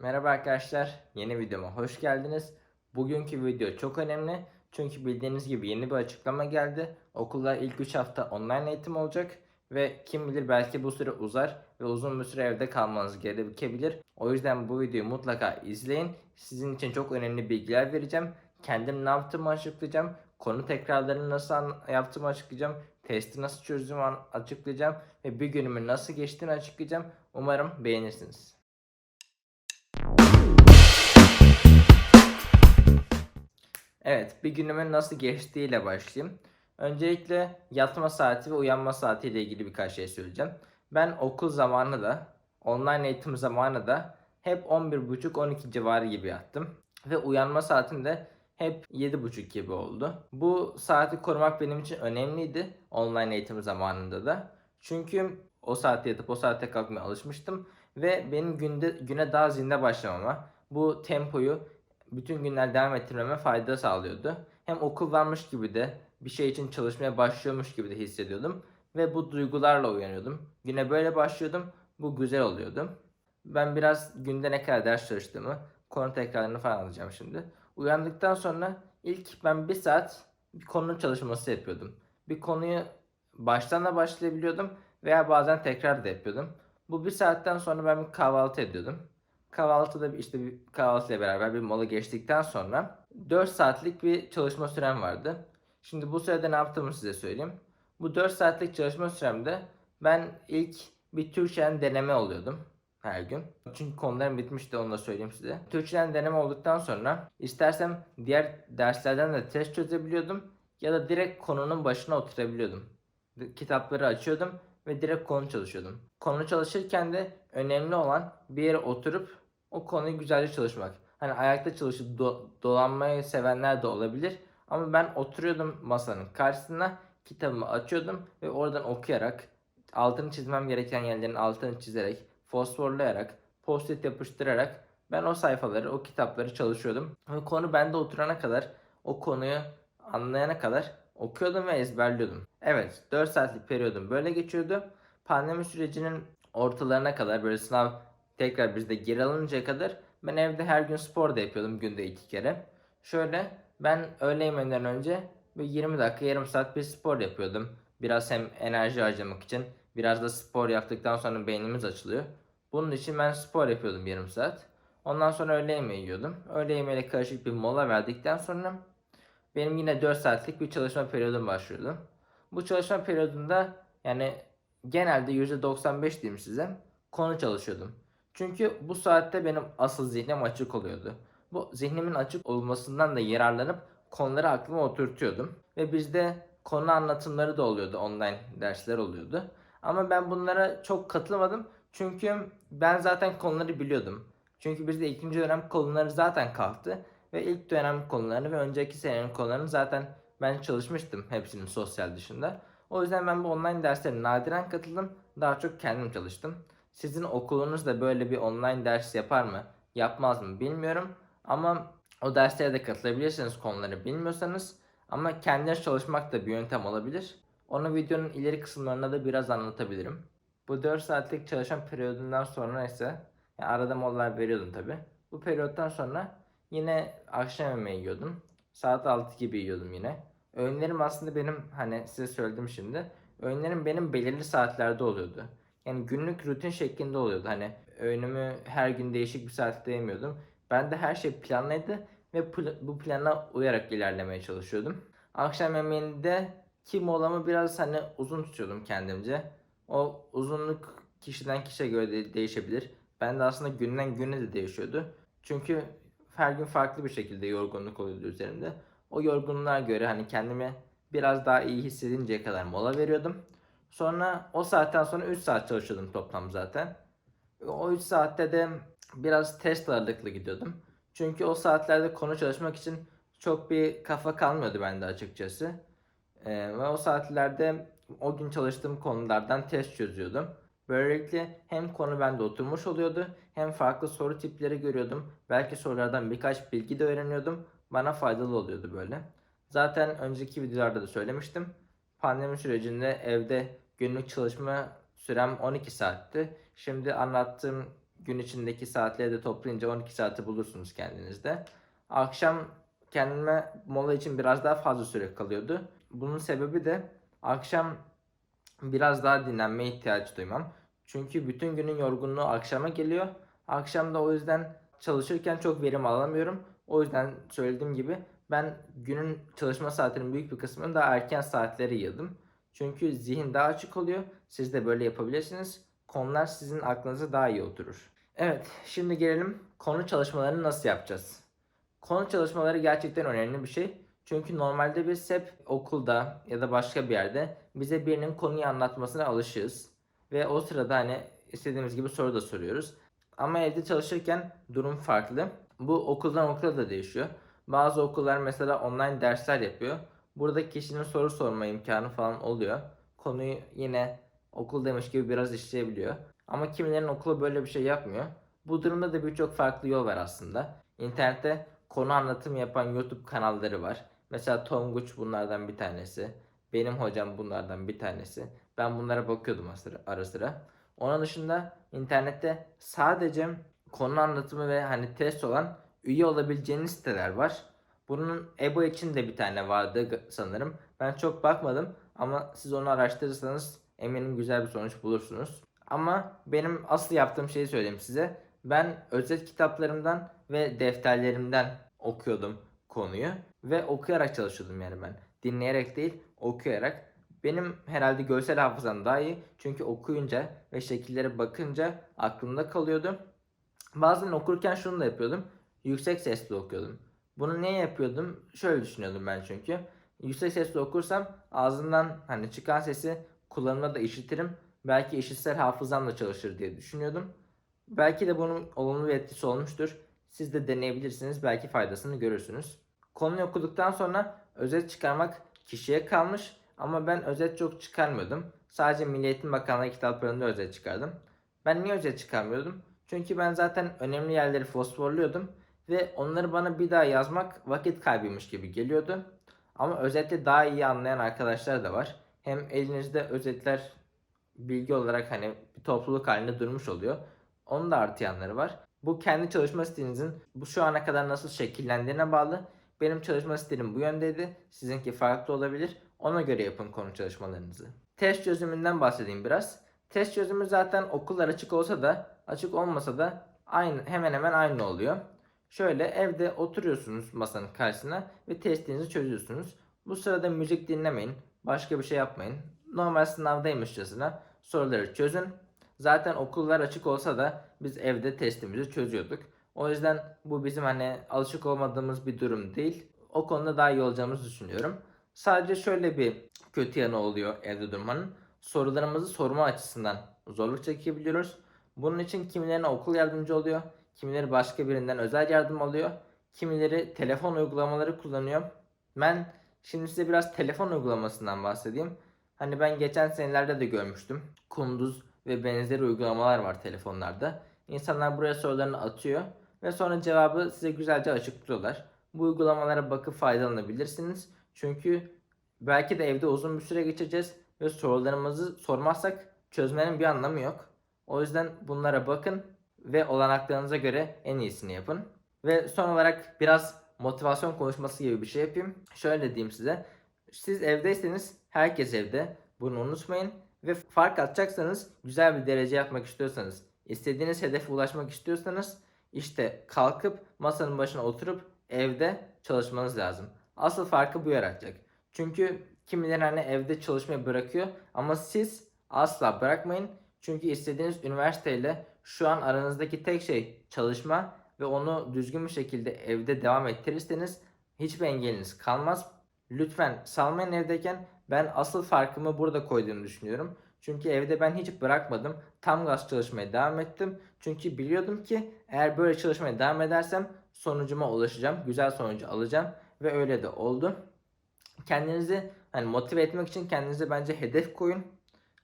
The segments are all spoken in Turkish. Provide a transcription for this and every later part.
Merhaba arkadaşlar, yeni videoma hoş geldiniz. Bugünkü video çok önemli çünkü bildiğiniz gibi yeni bir açıklama geldi. Okullar ilk 3 hafta online eğitim olacak ve kim bilir belki bu süre uzar ve uzun bir süre evde kalmanız gerekebilir. O yüzden bu videoyu mutlaka izleyin. Sizin için çok önemli bilgiler vereceğim. Kendim ne yaptığımı açıklayacağım. Konu tekrarlarını nasıl yaptığımı açıklayacağım. Testi nasıl çözdüğümü açıklayacağım. Ve bir günümün nasıl geçtiğini açıklayacağım. Umarım beğenirsiniz. Evet, bir günümün nasıl geçtiğiyle başlayayım. Öncelikle yatma saati ve uyanma saati ile ilgili birkaç şey söyleyeceğim. Ben okul zamanı da, online eğitim zamanı da hep 11.30-12 civarı gibi yattım. Ve uyanma saatim de hep 7.30 gibi oldu. Bu saati korumak benim için önemliydi online eğitim zamanında da. Çünkü o saatte yatıp o saatte kalkmaya alışmıştım ve benim günde güne daha zinde başlamama, bu tempoyu bütün günler devam ettirmeme fayda sağlıyordu. Hem okul varmış gibi de bir şey için çalışmaya başlıyormuş gibi de hissediyordum ve bu duygularla uyanıyordum. Güne böyle başlıyordum. Bu güzel oluyordu. Ben biraz günde ne kadar ders çalıştığımı, konu tekrarlarını falan alacağım şimdi. Uyandıktan sonra ilk ben bir saat bir konunun çalışması yapıyordum. Bir konuyu baştan da başlayabiliyordum veya bazen tekrar da yapıyordum. Bu bir saatten sonra ben bir kahvaltı ediyordum. Kahvaltıda işte bir kahvaltıyla beraber bir mola geçtikten sonra 4 saatlik bir çalışma sürem vardı. Şimdi bu sürede ne yaptığımı size söyleyeyim. Bu 4 saatlik çalışma süremde ben ilk bir Türkçeden deneme oluyordum her gün. Çünkü konularım bitmişti onu da söyleyeyim size. Türkçeden deneme olduktan sonra istersem diğer derslerden de test çözebiliyordum ya da direkt konunun başına oturabiliyordum. Kitapları açıyordum ve direkt konu çalışıyordum. Konu çalışırken de önemli olan bir yere oturup o konuyu güzelce çalışmak. Hani ayakta çalışıp do- dolanmayı sevenler de olabilir. Ama ben oturuyordum masanın karşısına, kitabımı açıyordum ve oradan okuyarak, altını çizmem gereken yerlerin altını çizerek, fosforlayarak, post-it yapıştırarak ben o sayfaları, o kitapları çalışıyordum. Ve konu bende oturana kadar, o konuyu anlayana kadar okuyordum ve ezberliyordum. Evet, 4 saatlik periyodum böyle geçiyordu. Pandemi sürecinin ortalarına kadar böyle sınav tekrar bizde geri alıncaya kadar ben evde her gün spor da yapıyordum günde iki kere. Şöyle ben öğle yemeğinden önce bir 20 dakika yarım saat bir spor yapıyordum. Biraz hem enerji harcamak için biraz da spor yaptıktan sonra beynimiz açılıyor. Bunun için ben spor yapıyordum yarım saat. Ondan sonra öğle yemeği yiyordum. Öğle yemeğiyle karışık bir mola verdikten sonra benim yine 4 saatlik bir çalışma periyodum başlıyordu. Bu çalışma periyodunda yani genelde %95 diyeyim size konu çalışıyordum. Çünkü bu saatte benim asıl zihnim açık oluyordu. Bu zihnimin açık olmasından da yararlanıp konuları aklıma oturtuyordum. Ve bizde konu anlatımları da oluyordu, online dersler oluyordu. Ama ben bunlara çok katılmadım. Çünkü ben zaten konuları biliyordum. Çünkü bizde ikinci dönem konuları zaten kalktı. Ve ilk dönem konularını ve önceki senenin konularını zaten ben çalışmıştım hepsinin sosyal dışında. O yüzden ben bu online derslere nadiren katıldım. Daha çok kendim çalıştım. Sizin okulunuz da böyle bir online ders yapar mı? Yapmaz mı bilmiyorum. Ama o derslere de katılabilirsiniz konuları bilmiyorsanız. Ama kendiniz çalışmak da bir yöntem olabilir. Onu videonun ileri kısımlarında da biraz anlatabilirim. Bu 4 saatlik çalışma periyodundan sonra ise yani arada molalar veriyordum tabi. Bu periyottan sonra yine akşam yemeği yiyordum. Saat 6 gibi yiyordum yine. Öğünlerim aslında benim hani size söyledim şimdi. Öğünlerim benim belirli saatlerde oluyordu. Yani günlük rutin şeklinde oluyordu. Hani öğünümü her gün değişik bir saatte yemiyordum. Ben de her şey planlıydı ve pl- bu plana uyarak ilerlemeye çalışıyordum. Akşam yemeğinde ki molamı biraz hani uzun tutuyordum kendimce. O uzunluk kişiden kişiye göre de değişebilir. Ben de aslında günden güne de değişiyordu. Çünkü her gün farklı bir şekilde yorgunluk oluyordu üzerimde. O yorgunluğa göre hani kendimi biraz daha iyi hissedinceye kadar mola veriyordum. Sonra o saatten sonra 3 saat çalışıyordum toplam zaten. O 3 saatte de biraz test ağırlıklı gidiyordum. Çünkü o saatlerde konu çalışmak için çok bir kafa kalmıyordu bende açıkçası. Ee, ve o saatlerde o gün çalıştığım konulardan test çözüyordum. Böylelikle hem konu bende oturmuş oluyordu hem farklı soru tipleri görüyordum. Belki sorulardan birkaç bilgi de öğreniyordum. Bana faydalı oluyordu böyle. Zaten önceki videolarda da söylemiştim. Pandemi sürecinde evde günlük çalışma sürem 12 saatti. Şimdi anlattığım gün içindeki saatleri de toplayınca 12 saati bulursunuz kendinizde. Akşam kendime mola için biraz daha fazla süre kalıyordu. Bunun sebebi de akşam biraz daha dinlenmeye ihtiyaç duymam. Çünkü bütün günün yorgunluğu akşama geliyor. Akşam da o yüzden çalışırken çok verim alamıyorum. O yüzden söylediğim gibi ben günün çalışma saatinin büyük bir kısmını daha erken saatlere yığdım. Çünkü zihin daha açık oluyor. Siz de böyle yapabilirsiniz. Konular sizin aklınıza daha iyi oturur. Evet, şimdi gelelim konu çalışmalarını nasıl yapacağız? Konu çalışmaları gerçekten önemli bir şey. Çünkü normalde biz hep okulda ya da başka bir yerde bize birinin konuyu anlatmasına alışığız. Ve o sırada hani istediğimiz gibi soru da soruyoruz. Ama evde çalışırken durum farklı. Bu okuldan okula da değişiyor. Bazı okullar mesela online dersler yapıyor. Burada kişinin soru sorma imkanı falan oluyor. Konuyu yine okuldaymış gibi biraz işleyebiliyor. Ama kimilerin okulu böyle bir şey yapmıyor. Bu durumda da birçok farklı yol var aslında. İnternette konu anlatımı yapan YouTube kanalları var. Mesela Tonguç bunlardan bir tanesi. Benim hocam bunlardan bir tanesi. Ben bunlara bakıyordum ara sıra. Onun dışında internette sadece konu anlatımı ve hani test olan üye olabileceğiniz siteler var. Bunun EBO için de bir tane vardı sanırım. Ben çok bakmadım ama siz onu araştırırsanız eminim güzel bir sonuç bulursunuz. Ama benim asıl yaptığım şeyi söyleyeyim size. Ben özet kitaplarımdan ve defterlerimden okuyordum konuyu ve okuyarak çalışıyordum yani ben. Dinleyerek değil, okuyarak. Benim herhalde görsel hafızam daha iyi. Çünkü okuyunca ve şekillere bakınca aklımda kalıyordu. Bazen okurken şunu da yapıyordum. Yüksek sesle okuyordum. Bunu niye yapıyordum? Şöyle düşünüyordum ben çünkü. Yüksek sesle okursam ağzından hani çıkan sesi kulağımda da işitirim. Belki işitsel hafızam da çalışır diye düşünüyordum. Belki de bunun olumlu bir etkisi olmuştur. Siz de deneyebilirsiniz. Belki faydasını görürsünüz. Konuyu okuduktan sonra özet çıkarmak kişiye kalmış. Ama ben özet çok çıkarmıyordum. Sadece Milli Eğitim Bakanlığı kitaplarında özet çıkardım. Ben niye özet çıkarmıyordum? Çünkü ben zaten önemli yerleri fosforluyordum. Ve onları bana bir daha yazmak vakit kaybıymış gibi geliyordu. Ama özetle daha iyi anlayan arkadaşlar da var. Hem elinizde özetler bilgi olarak hani bir topluluk halinde durmuş oluyor. Onun da artı yanları var. Bu kendi çalışma stilinizin bu şu ana kadar nasıl şekillendiğine bağlı. Benim çalışma stilim bu yöndeydi. Sizinki farklı olabilir. Ona göre yapın konu çalışmalarınızı. Test çözümünden bahsedeyim biraz. Test çözümü zaten okullar açık olsa da açık olmasa da aynı hemen hemen aynı oluyor. Şöyle evde oturuyorsunuz masanın karşısına ve testinizi çözüyorsunuz. Bu sırada müzik dinlemeyin. Başka bir şey yapmayın. Normal sınavdaymışçasına soruları çözün. Zaten okullar açık olsa da biz evde testimizi çözüyorduk. O yüzden bu bizim hani alışık olmadığımız bir durum değil. O konuda daha iyi olacağımızı düşünüyorum. Sadece şöyle bir kötü yanı oluyor evde durmanın. Sorularımızı sorma açısından zorluk çekebiliyoruz. Bunun için kimilerine okul yardımcı oluyor. Kimileri başka birinden özel yardım alıyor. Kimileri telefon uygulamaları kullanıyor. Ben şimdi size biraz telefon uygulamasından bahsedeyim. Hani ben geçen senelerde de görmüştüm. Kunduz ve benzeri uygulamalar var telefonlarda. İnsanlar buraya sorularını atıyor ve sonra cevabı size güzelce açıklıyorlar. Bu uygulamalara bakıp faydalanabilirsiniz. Çünkü belki de evde uzun bir süre geçireceğiz ve sorularımızı sormazsak çözmenin bir anlamı yok. O yüzden bunlara bakın ve olanaklarınıza göre en iyisini yapın. Ve son olarak biraz motivasyon konuşması gibi bir şey yapayım. Şöyle diyeyim size. Siz evdeyseniz herkes evde. Bunu unutmayın. Ve fark atacaksanız, güzel bir derece yapmak istiyorsanız, istediğiniz hedefe ulaşmak istiyorsanız işte kalkıp masanın başına oturup evde çalışmanız lazım. Asıl farkı bu yaratacak. Çünkü kimileri hani evde çalışmayı bırakıyor ama siz asla bırakmayın. Çünkü istediğiniz üniversiteyle şu an aranızdaki tek şey çalışma ve onu düzgün bir şekilde evde devam ettirirseniz hiçbir engeliniz kalmaz. Lütfen salmayın evdeyken ben asıl farkımı burada koyduğumu düşünüyorum. Çünkü evde ben hiç bırakmadım. Tam gaz çalışmaya devam ettim. Çünkü biliyordum ki eğer böyle çalışmaya devam edersem sonucuma ulaşacağım. Güzel sonucu alacağım. Ve öyle de oldu. Kendinizi hani motive etmek için kendinize bence hedef koyun.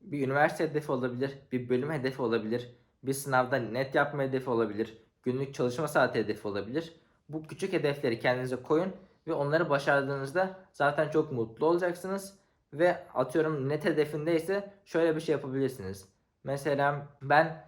Bir üniversite hedefi olabilir. Bir bölüm hedefi olabilir. Bir sınavda net yapma hedefi olabilir. Günlük çalışma saati hedefi olabilir. Bu küçük hedefleri kendinize koyun ve onları başardığınızda zaten çok mutlu olacaksınız. Ve atıyorum net hedefindeyse şöyle bir şey yapabilirsiniz. Mesela ben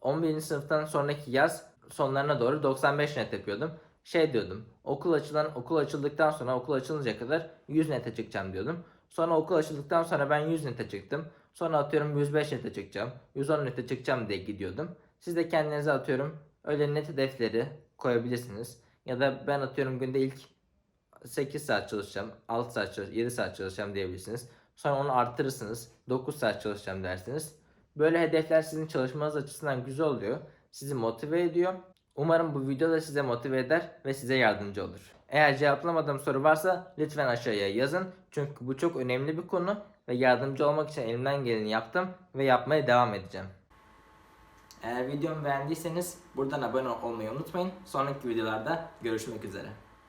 11. sınıftan sonraki yaz sonlarına doğru 95 net yapıyordum. Şey diyordum. Okul açılan okul açıldıktan sonra okul açılıncaya kadar 100 nete çıkacağım diyordum. Sonra okul açıldıktan sonra ben 100 nete çıktım. Sonra atıyorum 105 nete çıkacağım. 110 nete çıkacağım diye gidiyordum. Siz de kendinize atıyorum öyle net hedefleri koyabilirsiniz. Ya da ben atıyorum günde ilk 8 saat çalışacağım, 6 saat çalış 7 saat çalışacağım diyebilirsiniz. Sonra onu arttırırsınız. 9 saat çalışacağım dersiniz. Böyle hedefler sizin çalışmanız açısından güzel oluyor. Sizi motive ediyor. Umarım bu video da size motive eder ve size yardımcı olur. Eğer cevaplamadığım soru varsa lütfen aşağıya yazın. Çünkü bu çok önemli bir konu ve yardımcı olmak için elimden geleni yaptım ve yapmaya devam edeceğim. Eğer videomu beğendiyseniz buradan abone olmayı unutmayın. Sonraki videolarda görüşmek üzere.